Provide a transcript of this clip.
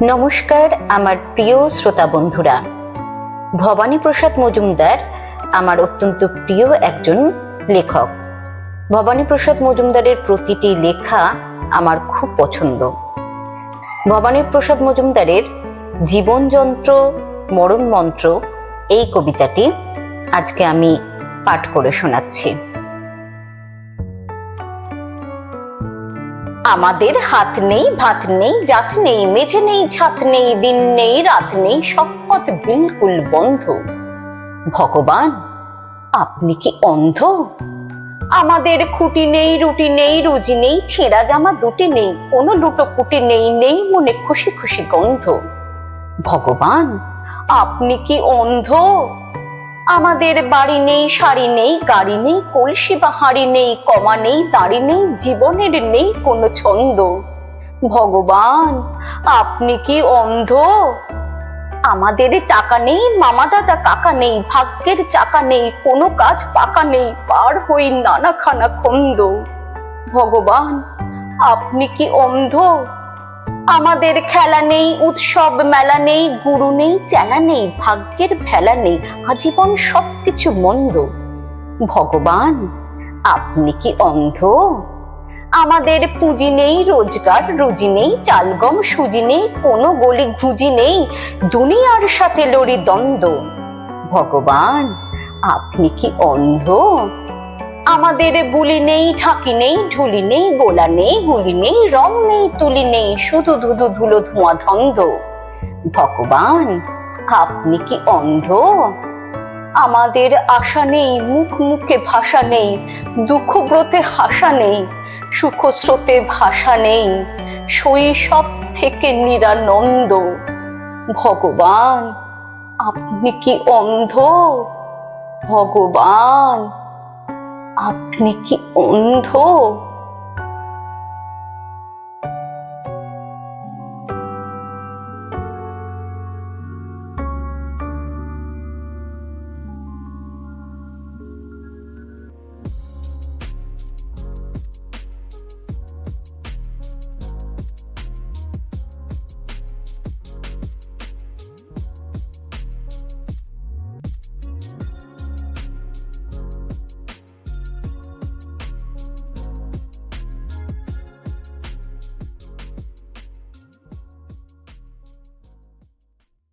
নমস্কার আমার প্রিয় শ্রোতা বন্ধুরা। ভবানী প্রসাদ মজুমদার আমার অত্যন্ত প্রিয় একজন লেখক। ভবানী প্রসাদ মজুমদারের প্রতিটি লেখা আমার খুব পছন্দ। ভবানী প্রসাদ মজুমদারের জীবনযন্ত্র মরণ মন্ত্র এই কবিতাটি আজকে আমি পাঠ করে শোনাচ্ছি। আমাদের হাত নেই, ভাত নেই, জাত নেই মেঝে নেই, ছাত নেই, দিন নেই, রাত নেই সব পথ বিলকুল বন্ধ। ভগবান, আপনি কি অন্ধ? আমাদের খুঁটি নেই, রুটি নেই, রুজি নেই, ছেঁড়া জামা দুটি নেই, কোনো লুটো পুটি নেই নেই মনে খুশি খুশি গন্ধ। ভগবান, আপনি কি অন্ধ? আমাদের বাড়ি নেই, শাড়ি নেই, গাড়ি নেই, কলসি বা হাঁড়ি নেই, কমা নেই, দাড়ি নেই, জীবনের নেই কোনো ছন্দ। ভগবান, আপনি কি অন্ধ? আমাদের টাকা নেই মামা দাদা কাকা নেই, ভাগ্যের চাকা নেই, কোনো কাজ পাকা নেই, পার হই নানা খানা খন্দ। ভগবান, আপনি কি অন্ধ? আমাদের খেলা নেই, উৎসব মেলা নেই, গুরু নেই চেলা নেই, ভাগ্যের ভেলা নেই, আজীবন সবকিছু মন্দ। ভগবান, আপনি কি অন্ধ? আমাদের পুঁজি নেই, রোজগার রুজি নেই, চালগম সুজি নেই, কোনো গলি ঘুজি নেই, দুনিয়ার সাথে লড়ি দ্বন্দ্ব। ভগবান, আপনি কি অন্ধ? আমাদের বুলি নেই, ঢাকি নেই, ঢুলি নেই, গোলা নেই, গুলি নেই, রং নেই, তুলি নেই, শুধু ধুধু ধুলো ধোঁয়া ধন্দ। ভগবান, আপনি কি অন্ধ? আমাদের আশা নেই, মুখ মুখে ভাষা নেই, দুঃখ ব্রতে হাসা নেই, সুখ স্রোতে ভাষা নেই শৈশব থেকে নিরানন্দ। ভগবান, আপনি কি অন্ধ? ভগবান আপনি কি অন্ধ